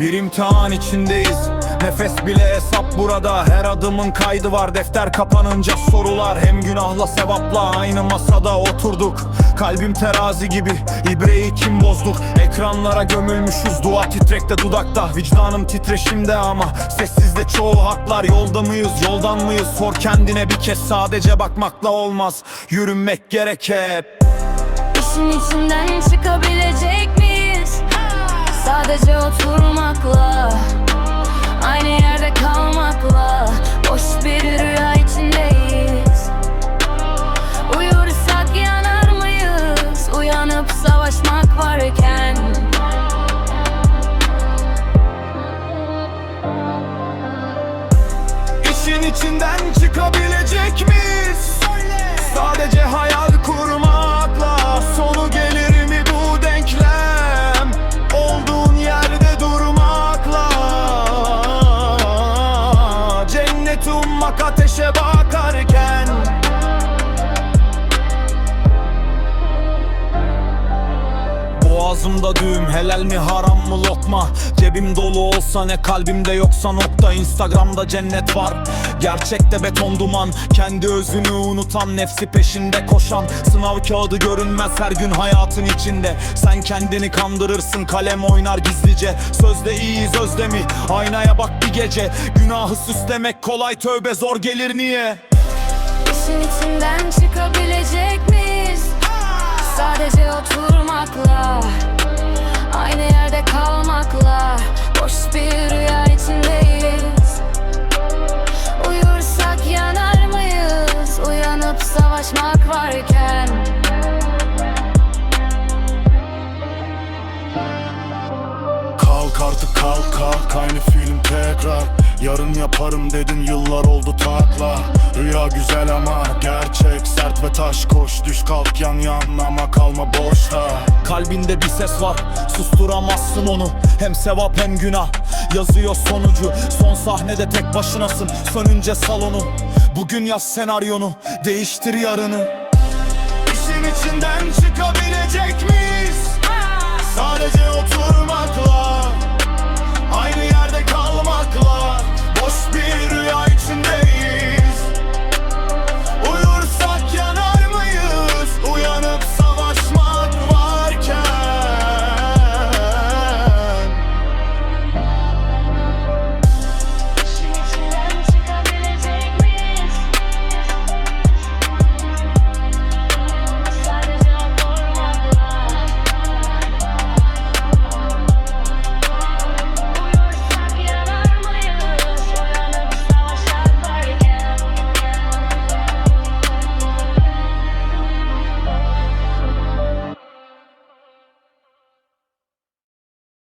Bir imtihan içindeyiz. Nefes bile hesap burada. Her adımın kaydı var. Defter kapanınca sorular. Hem günahla sevapla aynı masada oturduk. Kalbim terazi gibi. İbreyi kim bozduk? Ekranlara gömülmüşüz. Dua titrekte dudakta. Vicdanım titreşimde ama Sessizde çoğu haklar. Yolda mıyız? Yoldan mıyız? Sor kendine bir kez. Sadece bakmakla olmaz. Yürünmek gerek hep. İşin içinden çıkabilecek miyiz? İçinden çıkabilecek miyiz? Sadece hayal kurmakla Sonu gelir mi bu denklem? Olduğun yerde durmakla. Cennet ummak ateşe bakarken. Boğazımda düğüm helal mi haram mı lokma? Cebim dolu olsa ne kalbimde yoksa nokta. Instagram'da cennet var Gerçekte beton duman Kendi özünü unutan nefsi peşinde koşan. Sınav kağıdı görünmez her gün hayatın içinde. Sen kendini kandırırsın kalem oynar gizlice. Sözde iyiyiz özde mi? Aynaya bak bir gece. Günahı süslemek kolay tövbe zor gelir niye? İşin içinden çıkabilecek Savaşmak varken. Kalk artık kalk kalk. Aynı film tekrar. Yarın yaparım dedin yıllar oldu takla. Rüya güzel ama gerçek. Sert ve taş koş. Düş kalk yan yan ama kalma boşta. Kalbinde bir ses var. Susturamazsın onu. Hem sevap hem günah yazıyor sonucu. Son sahnede tek başınasın. Sönünce salonu Bugün yaz senaryonu. Değiştir yarını. İşin içinden çıkabilecek oturmak